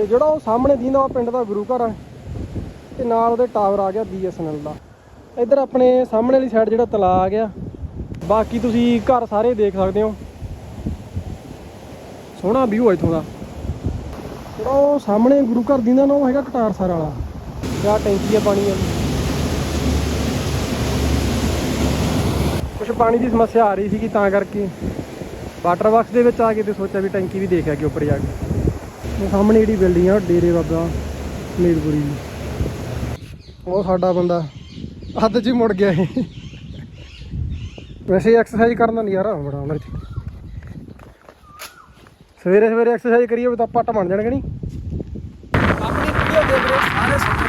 ਤੇ ਜਿਹੜਾ ਉਹ ਸਾਹਮਣੇ ਦੀਂਦਾ ਉਹ ਪਿੰਡ ਦਾ ਗੁਰੂ ਘਰ ਆ। ਤੇ ਨਾਲ ਉਹਦੇ ਟਾਵਰ ਆ ਗਿਆ BSNL ਦਾ। ਇੱਧਰ ਆਪਣੇ ਸਾਹਮਣੇ ਵਾਲੀ ਸਾਈਡ ਜਿਹੜਾ ਤਲਾ ਆ ਗਿਆ। ਬਾਕੀ ਤੁਸੀਂ ਘਰ ਸਾਰੇ ਦੇਖ ਸਕਦੇ ਹੋ। ਸੋਹਣਾ ਵਿਊ ਹੈ ਇੱਥੋਂ ਦਾ। ਜਿਹੜਾ ਉਹ ਸਾਹਮਣੇ ਗੁਰੂ ਘਰ ਦੀਂਦਾ ਨਾ, ਉਹ ਹੈਗਾ ਕਟਾਰਸਰ ਵਾਲਾ। ਜਾਂ ਟੈਂਕੀ ਆ ਪਾਣੀ ਵਾਲੀ। ਕੁਛ ਪਾਣੀ ਦੀ ਸਮੱਸਿਆ ਆ ਰਹੀ ਸੀਗੀ ਤਾਂ ਕਰਕੇ। ਵਾਟਰ ਬਾਕਸ ਦੇ ਵਿੱਚ ਆ ਕੇ ਤੇ ਸੋਚਿਆ ਵੀ ਟੈਂਕੀ ਵੀ ਦੇਖ ਕੇ ਉੱਪਰ ਜਾ ਕੇ। ਸਾਹਮਣੇ ਜਿਹੜੀ ਬਿਲਡਿੰਗ ਆ ਉਹ ਡੇਰੇ ਬਾਬਾ ਮੇਲਪੁਰੀ ਦੀ ਉਹ ਸਾਡਾ ਬੰਦਾ। ਹੱਦ 'ਚ ਹੀ ਮੁੜ ਗਿਆ ਇਹ। ਵੈਸੇ ਐਕਸਰਸਾਈਜ਼ ਕਰਨ ਦਾ ਨਜ਼ਾਰਾ ਬੜਾ ਆਉਂਦਾ ਇੱਥੇ ਸਵੇਰੇ ਸਵੇਰੇ ਐਕਸਰਸਾਈਜ਼ ਕਰੀਏ ਤਾਂ ਪੱਟ ਬਣ ਜਾਣਗੇ, ਨਹੀਂ? ਆਪਣੀ ਵੀਡੀਓ ਦੇਖ ਰਹੇ ਸਾਰੇ ਸੁਣਨ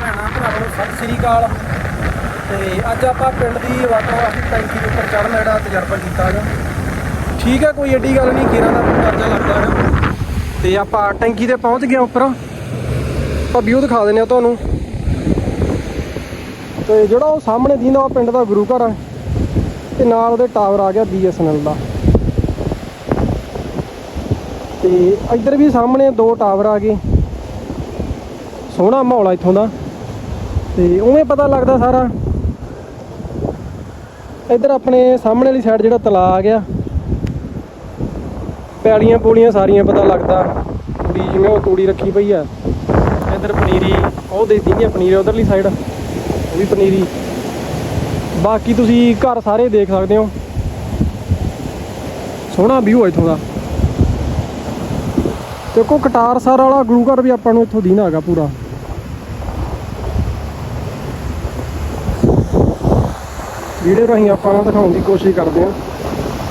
ਭੈਣਾਂ ਭਰਾਵਾਂ ਨੂੰ ਸਤਿ ਸ੍ਰੀ ਅਕਾਲ। ਤੇ ਅੱਜ ਆਪਾਂ ਪਿੰਡ ਦੀ ਵਾਟਰ ਵਾਸਤੇ ਟੈਂਕੀ ਦੇ ਉੱਪਰ ਚੜ੍ਹਨ ਦਾ ਜਿਹੜਾ ਤਜਰਬਾ ਕੀਤਾ ਹੈਗਾ। ਠੀਕ ਹੈ, ਕੋਈ ਏਡੀ ਗੱਲ ਨਹੀਂ ਕੇਰਾਂ ਦਾ ਦਰਜਾ ਲੱਗਦਾ ਹੈਗਾ। ਤੇ ਆਪਾਂ ਟੈਂਕੀ ਤੇ ਪਹੁੰਚ ਗਏ ਉੱਪਰ। ਆਪਾਂ ਵਿਊ ਦਿਖਾ ਦਿੰਦੇ ਆ ਤੁਹਾਨੂੰ। ਤੇ ਜਿਹੜਾ ਉਹ ਸਾਹਮਣੇ ਦੀਂਦਾ ਉਹ ਪਿੰਡ ਦਾ ਗੁਰੂ ਘਰ ਆ, ਤੇ ਨਾਲ ਉਹਦੇ ਟਾਵਰ ਆ ਗਿਆ BSNL ਦਾ। ਤੇ ਇੱਧਰ ਵੀ ਸਾਹਮਣੇ ਦੋ ਟਾਵਰ ਆ ਗਏ। ਸੋਹਣਾ ਮਾਹੌਲ ਆ ਇੱਥੋਂ ਦਾ। ਤੇ ਉਵੇਂ ਪਤਾ ਲੱਗਦਾ ਸਾਰਾ। ਇੱਧਰ ਆਪਣੇ ਸਾਹਮਣੇ ਵਾਲੀ ਸਾਈਡ ਜਿਹੜਾ ਤਲਾ ਆ ਗਿਆ। ਪੈਲੀਆਂ ਪੂਲੀਆਂ ਸਾਰੀਆਂ ਪਤਾ ਲੱਗਦਾ ਕੁੜੀ ਜਿਵੇਂ ਉਹ ਤੂੜੀ ਰੱਖੀ ਪਈ ਆ। ਇੱਧਰ ਪਨੀਰੀ, ਉਹ ਦੇ ਦਿੱਤੀ ਪਨੀਰੀ ਉਧਰਲੀ ਸਾਈਡ ਉਹ ਵੀ ਪਨੀਰੀ। ਬਾਕੀ ਤੁਸੀਂ ਘਰ ਸਾਰੇ ਦੇਖ ਸਕਦੇ ਹੋ। ਸੋਹਣਾ ਵਿਊ ਹੈ ਇੱਥੋਂ ਦਾ। ਤੇ ਕੋ ਕਟਾਰਸਰ ਵਾਲਾ ਗੁਰੂ ਘਰ ਵੀ ਆਪਾਂ ਨੂੰ ਇੱਥੋਂ ਦੀਨਾ ਹੈਗਾ ਪੂਰਾ। ਵੀਡੀਓ ਰਾਹੀਂ ਆਪਾਂ ਨੂੰ ਦਿਖਾਉਣ ਦੀ ਕੋਸ਼ਿਸ਼ ਕਰਦੇ ਹਾਂ।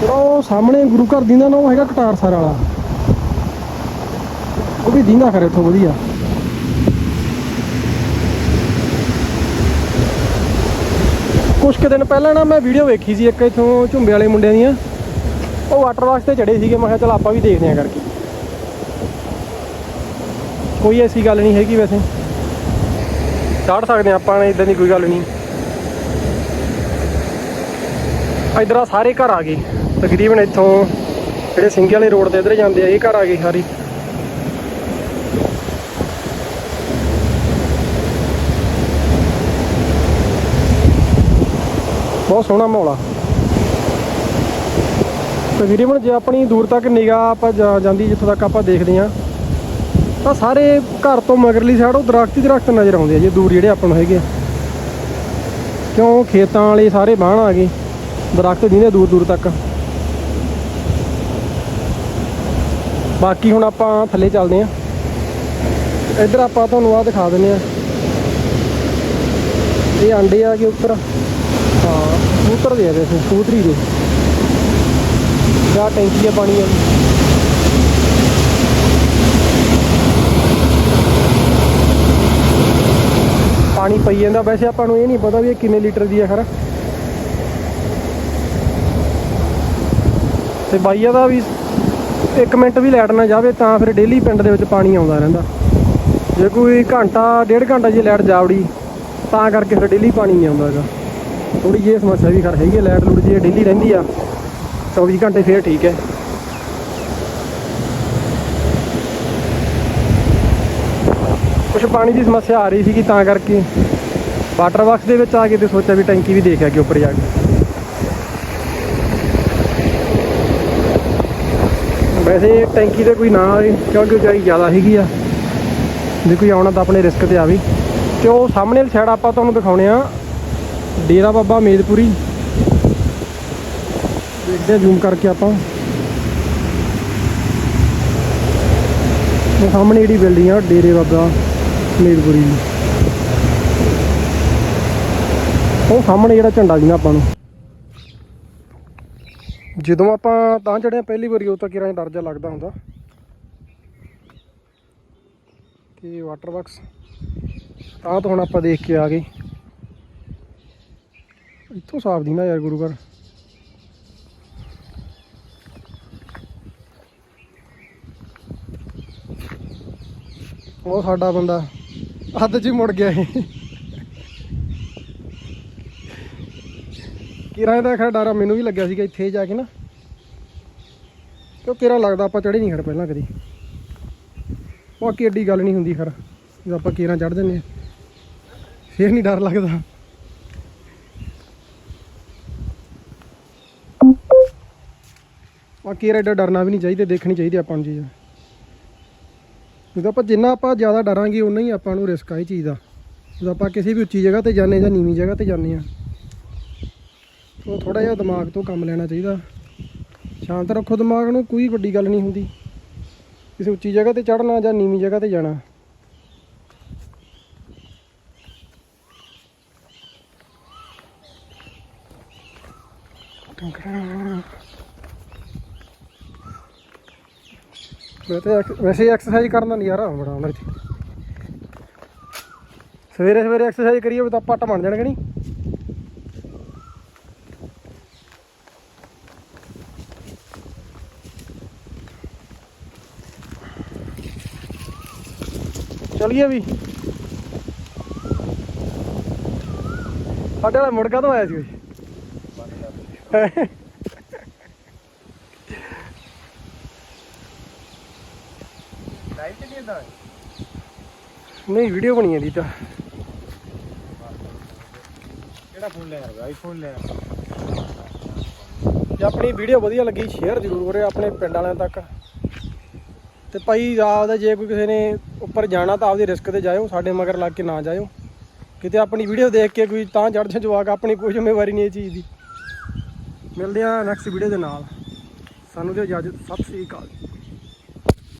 ਉਹ ਸਾਹਮਣੇ ਗੁਰੂ ਘਰ ਦੀਂਦਾ ਨਾ, ਉਹ ਹੈਗਾ ਕਟਾਰਸਰ ਵਾਲਾ। ਉਹ ਵੀ ਦੀਂਦਾ ਖਰੇ ਇੱਥੋਂ ਵਧੀਆ। ਕੁਝ ਕੁ ਦਿਨ ਪਹਿਲਾਂ ਨਾ ਮੈਂ ਵੀਡੀਓ ਵੇਖੀ ਸੀ ਇੱਕ ਇਥੋਂ ਝੁੰਬੇ ਵਾਲੇ ਮੁੰਡਿਆਂ ਦੀਆਂ। ਉਹ ਵਾਟਰ ਬਾਕਸ ਤੇ ਚੜੇ ਸੀਗੇ, ਮੈਂ ਕਿਹਾ ਚਲ ਆਪਾਂ ਵੀ ਦੇਖਦੇ ਆਂ ਕਰਕੇ। ਕੋਈ ਐਸੀ ਗੱਲ ਨਹੀਂ ਹੈਗੀ ਵੈਸੇ। ਚੜ ਸਕਦੇ ਹਾਂ ਆਪਾਂ ਇਦਾਂ ਦੀ ਕੋਈ ਗੱਲ ਨਹੀਂ। ਇਧਰ ਆ ਸਾਰੇ ਘਰ ਆ ਗਏ। ਤਕਰੀਬਨ ਇੱਥੋਂ ਜਿਹੜੇ ਸਿੰਘੇ ਵਾਲੇ ਰੋਡ ਤੇ ਇਧਰ ਜਾਂਦੇ ਆ, ਇਹ ਘਰ ਆ ਗਏ ਸਾਰੀ। ਬਹੁਤ ਸੋਹਣਾ ਮਾਹੌਲ ਆ। ਤਕਰੀਬਨ ਜੇ ਆਪਣੀ ਦੂਰ ਤੱਕ ਨਿਗਾਹ ਆਪਾਂ ਜਾ- ਜਾਂਦੀ ਜਿੱਥੋਂ ਤੱਕ ਆਪਾਂ ਦੇਖਦੇ ਆ ਤਾਂ ਸਾਰੇ ਘਰ ਤੋਂ ਮਗਰਲੀ ਸਾਈਡ ਉਹ ਦਰਖਤ ਹੀ ਦਰਖਤ ਨਜ਼ਰ ਆਉਂਦੇ ਆ, ਜੇ ਦੂਰ ਜਿਹੜੇ ਆਪਾਂ ਨੂੰ ਹੈਗੇ ਆ। ਕਿਉਂ? ਖੇਤਾਂ ਵਾਲੇ ਸਾਰੇ ਬਾਹਣ ਆ ਗਏ, ਦਰਖਤ ਦਿੰਦੇ ਦੂਰ ਦੂਰ ਤੱਕ। ਬਾਕੀ ਹੁਣ ਆਪਾਂ ਥੱਲੇ ਚੱਲਦੇ ਆ ਇੱਧਰ ਆਪਾਂ ਤੁਹਾਨੂੰ ਆ ਦਿਖਾ ਦਿੰਦੇ ਆ ਇਹ ਆਂਡੇ ਆ ਗਏ ਉੱਪਰ। ਹਾਂ, ਕਬੂਤਰ ਦੇ ਆ ਵੈਸੇ, ਕਬੂਤਰੀ ਦੇ। ਆ ਟੈਂਕੀ ਆ ਪਾਣੀ ਆ ਪਾਣੀ ਪਈ ਜਾਂਦਾ। ਵੈਸੇ ਆਪਾਂ ਨੂੰ ਇਹ ਨਹੀਂ ਪਤਾ ਵੀ ਇਹ ਕਿੰਨੇ ਲੀਟਰ ਦੀ ਆ, ਖਰਾ। ਤੇ ਬਾਈਆ ਦਾ ਵੀ 1 ਮਿੰਟ ਵੀ ਲਾਈਟ ਨਾ ਜਾਵੇ ਤਾਂ ਫਿਰ ਡੇਲੀ ਪਿੰਡ ਦੇ ਵਿੱਚ ਪਾਣੀ ਆਉਂਦਾ ਰਹਿੰਦਾ। ਜੇ ਕੋਈ ਘੰਟਾ, ਡੇਢ ਘੰਟਾ ਜੇ ਲਾਈਟ ਜਾਵੜੀ, ਤਾਂ ਕਰਕੇ ਫਿਰ ਡੇਲੀ ਪਾਣੀ ਨਹੀਂ ਆਉਂਦਾ ਹੈਗਾ। ਥੋੜੀ ਜਿਹੀ ਸਮੱਸਿਆ ਵੀ ਖਰ ਹੈਗੀ ਲਾਈਟ ਲੂਟ ਜੇ ਡੇਲੀ ਰਹਿੰਦੀ ਆ 24 ਘੰਟੇ ਫਿਰ ਠੀਕ ਹੈ। ਕੁਛ ਪਾਣੀ ਦੀ ਸਮੱਸਿਆ ਆ ਰਹੀ ਸੀਗੀ ਤਾਂ ਕਰਕੇ ਵਾਟਰ ਬਾਕਸ ਦੇ ਵਿੱਚ ਆ ਕੇ ਤੇ ਸੋਚਿਆ ਵੀ ਟੈਂਕੀ ਵੀ ਦੇਖਿਆ ਕਿ ਉੱਪਰ ਜਾ ਕੇ। ਵੈਸੇ ਟੈਂਕੀ ਤੇ ਕੋਈ ਨਾ ਆਵੇ ਕਿਉਂਕਿ ਉਚਾਈ ਜ਼ਿਆਦਾ ਹੈਗੀ ਆ। ਜੇ ਕੋਈ ਆਉਣਾ ਤਾਂ ਆਪਣੇ ਰਿਸਕ ਤੇ ਆਵੇ ਤੇ ਉਹ ਸਾਹਮਣੇ ਵਾਲੀ ਸਾਈਡ ਆਪਾਂ ਤੁਹਾਨੂੰ ਦਿਖਾਉਣੇ ਆ, ਡੇਰਾ ਬਾਬਾ ਮੇਦਪੁਰੀ। ਦੇਖਦੇ ਆ ਜ਼ੂਮ ਕਰਕੇ ਆਪਾਂ। ਉਹ ਸਾਹਮਣੇ ਜਿਹੜੀ ਬਿਲਡਿੰਗ ਆ, ਡੇਰੇ ਬਾਬਾ ਮੇਦਪੁਰੀ ਉਹ ਸਾਹਮਣੇ ਜਿਹੜਾ ਝੰਡਾ ਜੀ ਨਾ ਆਪਾਂ ਨੂੰ। ਜਦੋਂ ਆਪਾਂ ਤਾਂ ਚੜਿਆ ਪਹਿਲੀ ਵਾਰੀ ਉਹ ਤਾਂ ਕਿਰਾਂ ਡਰ ਜਾ ਲੱਗਦਾ ਹੁੰਦਾ। ਕਿ ਵਾਟਰ ਬਾਕਸ ਤਾਂ ਤਾਂ ਹੁਣ ਆਪਾਂ ਦੇਖ ਕੇ ਆ ਗਏ। ਇੱਥੋਂ ਸਾਫ਼ ਦੀ ਨਾ ਯਾਰ ਗੁਰੂ ਘਰ। ਉਹ ਸਾਡਾ ਬੰਦਾ ਹੱਦ 'ਚ ਹੀ ਮੁੜ ਗਿਆ ਇਹ। ਕਿਰਾਂ ਦਾ ਖੜਾ ਡਰ ਮੈਨੂੰ ਵੀ ਲੱਗਿਆ ਸੀਗਾ ਇੱਥੇ ਜਾ ਕੇ ਨਾ। ਕਿਉਂ ਕਿਰਾਂ ਲੱਗਦਾ, ਆਪਾਂ ਚੜੇ ਨਹੀਂ ਖੜ ਪਹਿਲਾਂ ਕਦੀ। ਬਾਕੀ ਐਡੀ ਗੱਲ ਨਹੀਂ ਹੁੰਦੀ ਫਿਰ ਜਦੋਂ ਆਪਾਂ ਕੇਰਾਂ ਚੜ ਜੰਨੇ ਫੇਰ ਨਹੀਂ ਡਰ ਲੱਗਦਾ। ਬਾਕੀ ਇਹਦਾ ਐਡਾ ਡਰਨਾ ਵੀ ਨਹੀਂ ਚਾਹੀਦਾ, ਦੇਖਣੀ ਚਾਹੀਦੀ ਆਪਾਂ ਨੂੰ ਚੀਜ਼। ਜਦੋਂ ਆਪਾਂ ਜਿੰਨਾ ਆਪਾਂ ਜ਼ਿਆਦਾ ਡਰਾਂਗੇ ਉਨਾ ਹੀ ਆਪਾਂ ਨੂੰ ਰਿਸਕ ਆ ਇਹ ਚੀਜ਼ ਦਾ। ਜਦੋਂ ਆਪਾਂ ਕਿਸੇ ਵੀ ਉੱਚੀ ਜਗ੍ਹਾ ਤੇ ਜਾਂਦੇ ਜਾਂ ਨੀਵੀਂ ਜਗ੍ਹਾ ਤੇ ਜਾਂਦੇ ਆ। ਉਹ ਥੋੜਾ ਜਿਹਾ ਦਿਮਾਗ ਤੋਂ ਕੰਮ ਲੈਣਾ ਚਾਹੀਦਾ। ਸ਼ਾਂਤ ਰੱਖੋ ਦਿਮਾਗ ਨੂੰ, ਕੋਈ ਵੱਡੀ ਗੱਲ ਨਹੀਂ ਹੁੰਦੀ। ਕਿਸੇ ਉੱਚੀ ਜਗ੍ਹਾ ਤੇ ਚੜਨਾ ਜਾਂ ਨੀਵੀਂ ਜਗ੍ਹਾ ਤੇ ਜਾਣਾ। ਮੈਂ ਵੈਸੇ ਐਕਸਰਸਾਈਜ਼ ਕਰਨ ਦਾ ਨਜ਼ਾਰਾ ਬੜਾ ਆਉਂਦਾ ਇੱਥੇ। ਸਵੇਰੇ ਸਵੇਰੇ ਐਕਸਰਸਾਈਜ਼ ਕਰੀਏ ਤਾਂ ਪੱਟ ਬਣ ਜਾਣਗੇ ਨਹੀਂ ਚਲਿਏ ਵੀ। ਸਾਡੇ ਵਾਲਾ ਮੁੜਕਾ ਤੋਂ ਆਇਆ ਸੀ ਤੇ ਨਹੀਂ ਵੀਡੀਓ ਬਣੀ ਜਾਂਦੀ ਤਾਂ। ਕਿਹੜਾ ਫੋਨ ਲੈਣਾ ਹੈ ਆਈਫੋਨ ਲੈਣਾ ਜੇ ਆਪਣੀ ਵੀਡੀਓ ਵਧੀਆ ਲੱਗੀ ਸ਼ੇਅਰ ਜ਼ਰੂਰ ਕਰਿਓ ਆਪਣੇ ਪਿੰਡ ਵਾਲਿਆਂ ਤੱਕ। ਤੇ ਭਾਈ ਆਪਦਾ ਜੇ ਕੋਈ ਕਿਸੇ ਨੇ ਉੱਪਰ ਜਾਣਾ ਤਾਂ ਆਪਦੀ ਰਿਸਕ ਤੇ ਜਾਇਓ, ਸਾਡੇ ਮਗਰ ਲੱਗ ਕੇ ਨਾ ਜਾਇਓ। ਕਿਤੇ ਆਪਣੀ ਵੀਡੀਓ ਦੇਖ ਕੇ ਕੋਈ ਤਾਂ ਚੜ ਜਾ ਜਵਾਕ, ਆਪਣੀ ਕੋਈ ਜ਼ਿੰਮੇਵਾਰੀ ਨਹੀਂ ਇਹ ਚੀਜ਼ ਦੀ। ਮਿਲਦੇ ਆ ਨੈਕਸਟ ਵੀਡੀਓ ਦੇ ਨਾਲ। ਸਾਨੂੰ ਦਿਓ ਇਜਾਜ਼ਤ, ਸਤਿ ਸ੍ਰੀ ਅਕਾਲ।